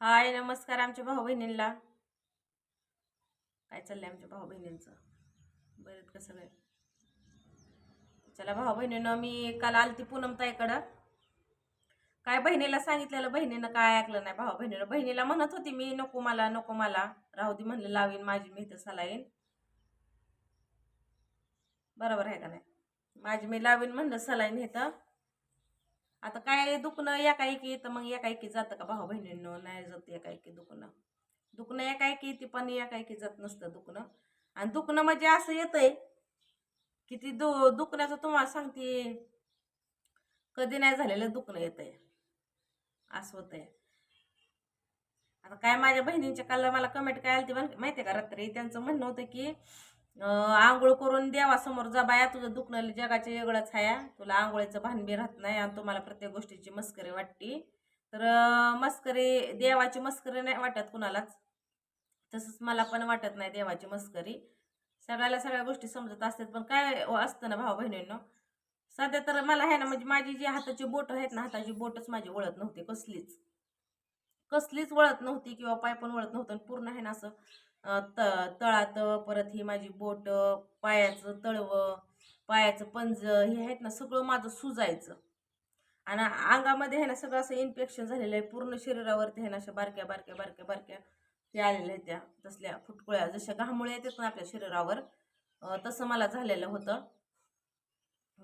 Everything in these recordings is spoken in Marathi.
हाय नमस्कार आमच्या भाऊ बहिणींना काय चाललंय आमच्या भाऊ बहिणींचं बरं का सगळे चला भाऊ बहिणीनं मी काल आलती पूनम ताईकडं. काय बहिणीला सांगितलेलं बहिणीनं काय ऐकलं नाही भाऊ बहिणीनं बहिणीला म्हणत होती मी नको मला नको मला. राहू दे म्हणलं लावीन माझी मी तसा सलाईन. बरोबर आहे का नाही? माझी मी लावीन म्हणलं सलाईन इथं. आता काय दुखणं एकाएकी येतं मग एकाएकी जातं का भाऊ बहिणींनो? नाही जात एकाएकी दुखणं. दुखणं एकाएकी ती पण एकाएकी जात नसतं दुखणं. आणि दुखणं म्हणजे असं येतंय की ती दु दुखण्याचं तुम्हाला सांगते कधी नाही झालेलं दुखणं येतंय. असं होतंय. आता काय माझ्या बहिणींच्या काल मला कमेंट काय आली माहिती आहे का? रात्री त्यांचं म्हणणं होतं की आंघोळ करून देवासमोर जा बाया तुझं दुखणं जगाच्या वेगळंच आहे तुला आंघोळीचं भान बी राहत नाही आणि तुम्हाला प्रत्येक गोष्टीची मस्करी वाटते. तर मस्करी देवाची मस्करी नाही वाटत कुणालाच. तसंच मला पण वाटत नाही देवाची मस्करी. सगळ्याला सगळ्या गोष्टी समजत असतात पण काय असतं ना भाऊ बहिणींनो? सध्या तर मला आहे ना म्हणजे माझी जी हाताची बोटं आहेत ना हाताची बोटच माझी वळत नव्हती कसलीच. कसलीच वळत नव्हती किंवा पाय पण वळत नव्हतं आणि पूर्ण आहे ना असं त तळातं परत ही माझी बोट पायाचं तळवं पायाचं पंज हे आहेत ना सगळं माझं सुजायचं. आणि अंगामध्ये आहे ना सगळं असं इन्फेक्शन झालेलं आहे. पूर्ण शरीरावरती आहे ना अशा बारक्या बारक्या बारक्या बारक्या ते आलेल्या आहेत त्या तसल्या फुटकुळ्या. जशा घामुळे येतात ना आपल्या शरीरावर तसं मला झालेलं होतं.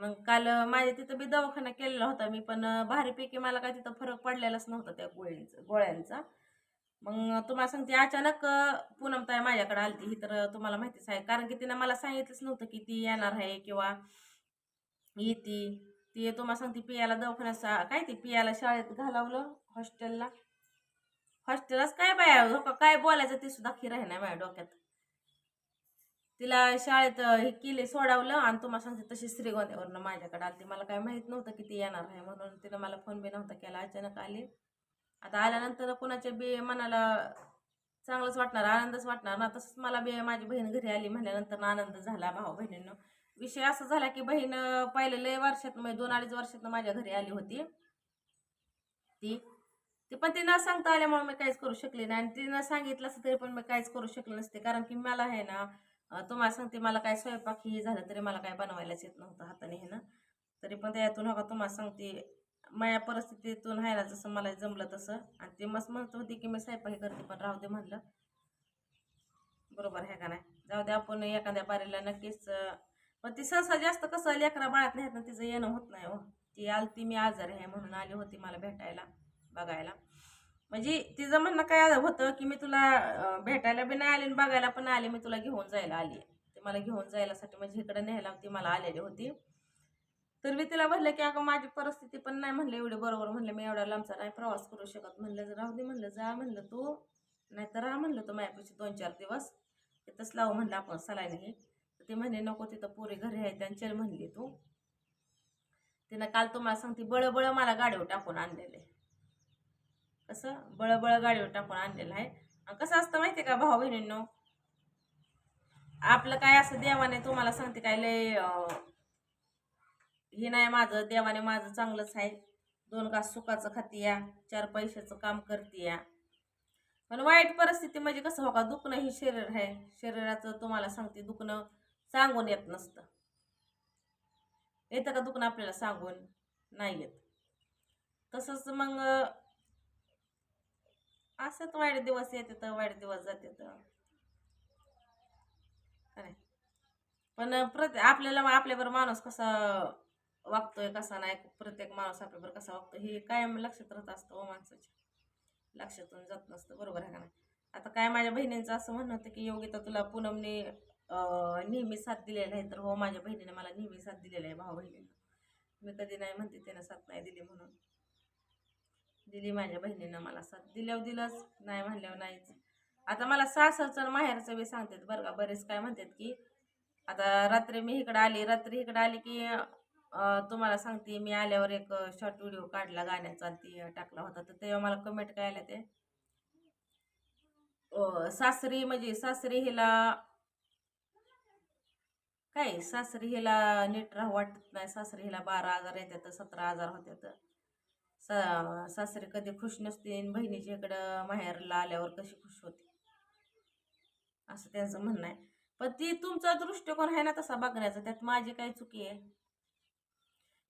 मग काल माझ्या तिथं बी दवाखाना केलेला होता मी पण भारीपैकी मला काय तिथं फरक पडलेलाच नव्हता त्या गोळ्यांचा गोळ्यांचा. मग तुम्हाला सांगते अचानक पूनमताई माझ्याकडे आलती. ही तर तुम्हाला माहितीच आहे. कारण की तिनं मला सांगितलंच नव्हतं की ती येणार आहे किंवा येते. ती तुम्हाला सांगते पियाला दवाखान्यात काय ती पियाला शाळेत घालावलं हॉस्टेलला. हॉस्टेलच काय बाया धोका काय बोलायचं ते सुद्धा खीर आहे ना माझ्या डोक्यात. तिला शाळेत हे केले सोडावलं आणि तुम्हाला सांगते तशी श्रीगोंद्यावरनं माझ्याकडे आली मला काय माहीत नव्हतं की ती येणार आहे म्हणून तिनं मला फोन बी नव्हता केला. अचानक आली. आता आल्यानंतर कुणाच्या बी मनाला चांगलंच वाटणार आनंदच वाटणार ना. तसंच मला बी माझी बहीण घरी आली म्हणल्यानंतर आनंद झाला भाऊ बहिणीनं. विषय असा झाला की बहीण पहिले लय वर्षात म्हणजे दोन अडीच वर्षात माझ्या घरी आली होती. ती ती पण ती न सांगता आल्यामुळे मी काहीच करू शकले नाही. आणि तिनं सांगितलं असं तरी पण मी काहीच करू शकले नसते. कारण की मला आहे ना तुम्हाला सांगते मला काय स्वयंपाक ही झालं तरी मला काय बनवायलाच येत नव्हतं हाताने हे ना. तरी पण त्यातून हो तुम्हाला सांगते माझ्या परिस्थितीतून आहे ना जसं मला जमलं तसं. आणि ते मस्त म्हणत होती की मी स्वयंपाक करते पण राहू दे म्हणलं. बरोबर आहे का नाही? जाऊ दे आपण एखाद्या बारीला नक्कीच पण ती सहसा जास्त कसं लेकरा बाळात नाही ना तिचं येणं होत नाही हो. ती आलती मी आजारी आहे म्हणून आली होती मला भेटायला बघायला. म्हणजे तिचं म्हणणं काय होतं की मी तुला भेटायला बी नाही आली आणि बघायला पण आले मी तुला घेऊन जायला आली ते मला घेऊन जायलासाठी म्हणजे इकडे न्यायला ती मला आलेली होती. तर मी तिला म्हणलं की अगं माझी परिस्थिती पण नाही म्हणलं एवढी बरोबर म्हणलं मी एवढा लांबचा नाही प्रवास करू शकत म्हणलं. राहू दे म्हणलं जा म्हणलं तू. नाही तर राहा म्हणलं तू माझ्यापाशी दोन चार दिवस. तिथंच लावू म्हणलं आपण सलाय नाही ते म्हणे नको तिथं पोरी घरी आहे त्यांच्या म्हणली तू. तिनं काल तुम्हाला सांगते बळबळ मला गाडीवर टाकून आणलेले. कसं? बळबळ गाडीवर टाकून आणलेलं आहे. कसं असतं माहिती आहे का भाऊ बहिणींनो आपलं काय असं देवाने तुम्हाला सांगते काय लय हे नाही माझं देवाने माझं चांगलंच आहे. दोन घास सुखाचं खाती या चार पैशाचं काम करते या. पण वाईट परिस्थिती म्हणजे कसं हो का दुखणं ही शरीर आहे. शरीराचं तुम्हाला सांगते दुखणं सांगून येत नसतं. येतं का दुखणं आपल्याला सांगून? नाही येत. तसंच मग असंच वाईट दिवस येते तर वाईट दिवस जाते तर पण प्रत आपल्याला आपल्याबरोबर माणूस कसा वागतोय कसा नाही प्रत्येक माणूस आपल्याबरोबर कसा वागतो हे कायम लक्षात राहत असतं हो माणसाच्या. लक्षातून जात नसतं बरोबर आहे का नाही? आता काय माझ्या बहिणींचं असं म्हणणं होतं की योगिता तुला पूनमने नेहमी साथ दिलेला आहे तर हो माझ्या बहिणीने मला नेहमी साथ दिलेला आहे भाऊ बहिणीनं. मी कधी नाही म्हणते त्यानं साथ नाही दिली म्हणून. दिली माझ्या बहिणीनं मला साथ. दिल्यावर दिलंच नाही म्हणल्यावर नाहीच. आता मला सासरचं माहेरचं बी सांगतात बरं का बरेच काय म्हणतात की आता रात्री मी इकडं आली रात्री इकडं आली की तुम्हाला सांगते मी आल्यावर एक शॉर्ट व्हिडिओ काढला गाण्याचा आणि ती टाकला होता. तर तेव्हा मला कमेंट काय आल्या ते? सासरी म्हणजे सासरी हिला काय? सासरी हिला नीट राहू वाटत नाही. सासरी हिला बारा हजार येतात सतरा हजार होत्यात. सा सासरी कधी खुश नसते आणि बहिणीच्या इकडं माहेरला आल्यावर कशी खुश होते. असं त्यांचं म्हणणं आहे. पण ती तुमचा दृष्टिकोन आहे ना तसा बघण्याचा. त्यात माझी काय चुकी आहे?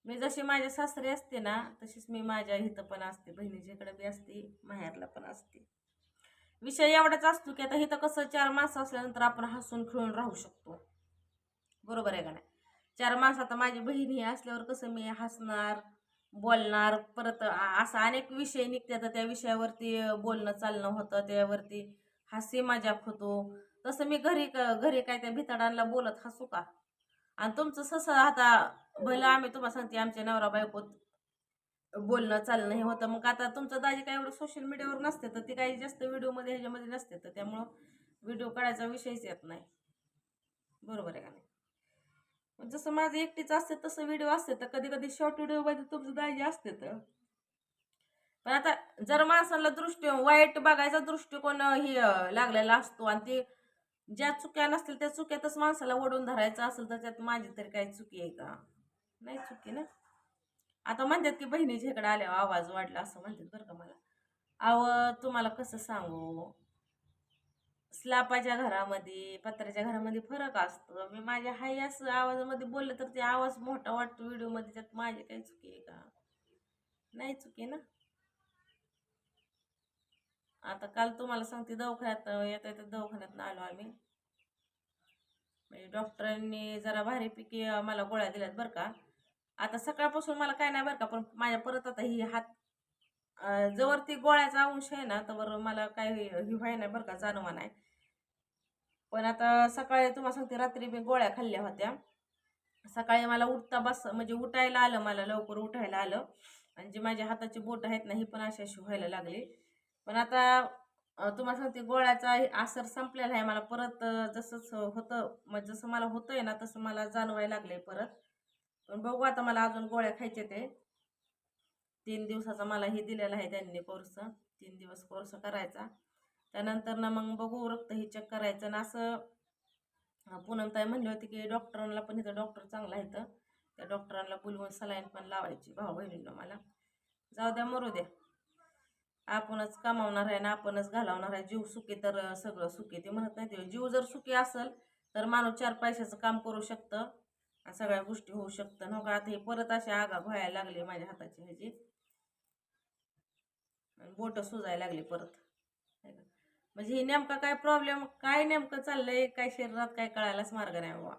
मी जशी माझ्या सासरी असते ना तशीच मी माझ्या इथं पण असते बहिणीच्याकडे बी असते माहेरला पण असते. विषय एवढाच असतो की आता इथं कसं चार माणसं असल्यानंतर आपण हसून खेळून राहू शकतो. बरोबर आहे का नाही? चार माणसं आता माझी बहीण ही असल्यावर कसं मी हसणार बोलणार परत असा अनेक विषय निघतात त्या विषयावरती बोलणं चालणं होतं त्यावरती हसी मजाक होतो. तसं मी घरी क- घरी काय त्या भिताडांना बोलत हसू का? आणि तुमचं ससं आता भलं आम्ही तुम्हाला सांगते आमच्या नवरा बायकोत बोलणं चालणं हे होतं. मग आता तुमचं दाजी काय एवढं सोशल मीडियावर नसते तर ती काही जास्त व्हिडिओमध्ये ह्याच्यामध्ये नसते तर त्यामुळं व्हिडिओ काढायचा विषयच येत नाही. बरोबर आहे का नाही? जसं माझं एकटीच असते तसं व्हिडिओ असते तर कधी कधी शॉर्ट व्हिडिओमध्ये तुमचं दाजी असते तर. पण आता जर माणसाला दृष्टी वाईट बघायचा दृष्टिकोन ही लागलेला असतो आणि ते ज्या चुक्या नसतील त्या चुक्यातच माणसाला ओढून धरायचं असेल तर त्यात माझी तरी काही चुकी आहे का? नाही चुकी ना. आता म्हणतात की बहिणी इकडे आल्यावर आवाज वाढला असं म्हणतात बरं का मला. अव तुम्हाला कसं सांगू? स्लापाच्या घरामध्ये पत्र्याच्या घरामध्ये फरक असतो. मी माझ्या हाय असं आवाजामध्ये बोललं तर ते आवाज मोठा वाटतो व्हिडिओमध्ये त्यात माझी काही चुकी आहे का? नाही चुकी ना. आता काल तुम्हाला सांगते दवाखान्यात येता येतात दवाखान्यात आलो आम्ही. म्हणजे डॉक्टरांनी जरा भारीपैकी मला गोळ्या दिल्यात बरं का. आता सकाळपासून मला काय नाही बरं का पण माझ्या परत आता ही हात अं, जवळ ती गोळ्याचा अंश आहे ना तर मला काय ही व्हाय नाही बरं का जाणवा नाही. पण आता सकाळी तुम्हाला सांगते रात्री मी गोळ्या खाल्ल्या होत्या. सकाळी मला उठता बस म्हणजे उठायला आलं मला लवकर उठायला आलं. आणि जे माझ्या हाताची बोट आहेत ना ही पण अशी अशी व्हायला लागली. पण आता तुम्हाला सांगते गोळ्याचा आसर संपलेला आहे. मला परत जसंच होतं म्हणजे जसं मला होतंय ना तसं मला जाणवायला लागले परत. पण बघू आता मला अजून गोळ्या खायचे ते तीन दिवसाचा मला हे दिलेला आहे त्यांनी कोर्स तीन दिवस कोर्स करायचा. त्यानंतर ना मग बघू रक्त हे चेक करायचं. ना असं पूनमताई म्हणली होती की डॉक्टरांना पण इथं डॉक्टर चांगला आहे तर त्या डॉक्टरांना बोलवून सलाईन पण लावायची. भाऊ बहिणींना मला. जाऊ द्या मरू द्या. आपणच कमावणार आहे ना आपणच घालवणार आहे. जीव सुखी तर सगळं सुखी ते म्हणत नाही ते. जीव जर सुखी असेल तर माणूस चार पैशाचं काम करू शकतं. सगळ्या गोष्टी होऊ शकतं. नका आता हे परत असे आगा व्हायला लागली माझ्या हाताची ह्याची. बोट सुजायला लागली परत. म्हणजे हे नेमका काय प्रॉब्लेम काय नेमकं चाललंय काय शरीरात काय कळायलाच मार्ग नाही बाबा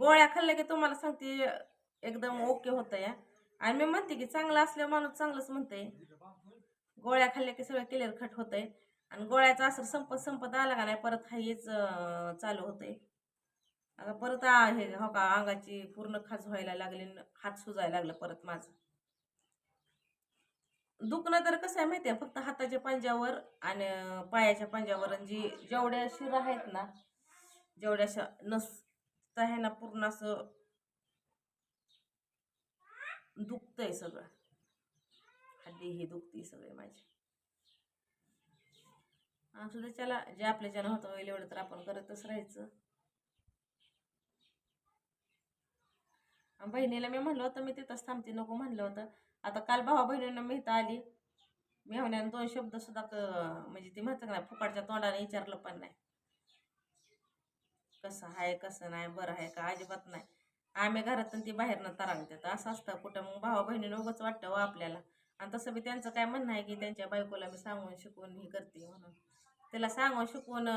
गोळ्या खाल्ल्या की तुम्हाला सांगते एकदम ओके होतं या आणि मी म्हणते की चांगलं असल्या माणूस चांगलंच म्हणते गोळ्या खाल्ल्या की सगळं क्लिअर खट होतंय. आणि गोळ्याचा असर संपत संपत आला का नाही परत हेच चालू होतंय. आता परत हे हो का अंगाची पूर्ण खाज व्हायला लागली हात सुजायला लागलं परत माझं. दुखणं तर कसं आहे माहिती आहे फक्त हाताच्या पांज्यावर आणि पायाच्या पांज्यावर आणि जी जेवढ्या शिरा आहेत ना जेवढ्या नस आहे ना पूर्ण असं दुखतंय सगळं. हड्डी ही दुखती सगळे माझी. असं दे चला जे आपल्याच्यानं होतं होईल एवढं तर आपण करतच राहायचं. बहिणीला मी म्हणलं होतं मी तिथंच थांबते नको म्हणलं होतं. आता काल भावा बहिणीनं मी इथं आली. मी दोन शब्द सुद्धा क म्हणजे ती म्हणतात नाही फुकाडच्या तोंडाने विचारलं पण नाही. कसं आहे कसं नाही बरं आहे का? अजिबात नाही. आम्ही घरातून ती बाहेरनं तरांगतात. असं असतं. कुठं मग भावा बहिणीनं उगाच वाटतं व आपल्याला. आणि तसं बी त्यांचं काय म्हणणं आहे की त्यांच्या बायकोला मी सांगून शिकवून ही करते म्हणून. तिला सांगून शिकवून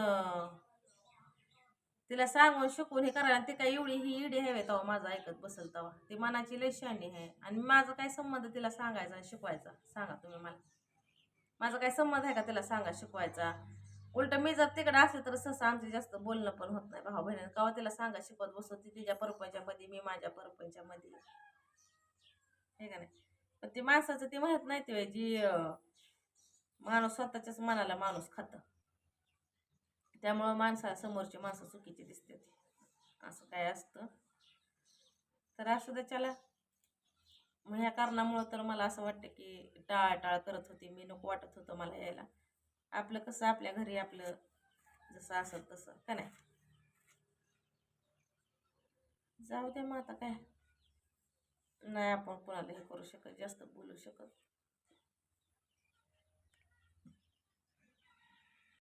तिला सांगून शिकून हे करायला ते ती काय एवढी ही इडी हवे तेव्हा माझं ऐकत बसल तेव्हा. ती मनाची लय शानी आहे. आणि माझा काय संबंध तिला सांगायचा आणि शिकवायचा? सांगा तुम्ही मला. माझा काय संबंध आहे का तिला सांगा शिकवायचा? उलट मी जर तिकडे असले तर सहसा आमचं जास्त बोलणं पण होत नाही भाऊ बहिणी. कवा तिला सांगा शिकवत बसतो ती तिच्या परपंचामध्ये मी माझ्या परपंचामध्ये. हे का नाही? पण ती माणसाचं ती म्हणत नाही ते जी माणूस स्वतःच्याच मनाला माणूस खातं. त्यामुळं माणसा समोरची माणसं चुकीची दिसते असं काय असतं? तर असू दे चला. मग ह्या कारणामुळं तर मला असं वाटतं की टाळाटाळ करत होती. मी नको वाटत होतं मला यायला. आपलं कसं? आपल्या घरी आपलं जसं असं तसं. का नाही? जाऊ दे मग आता काय? नाही आपण कोणाला हे करू शकत जास्त बोलू शकत.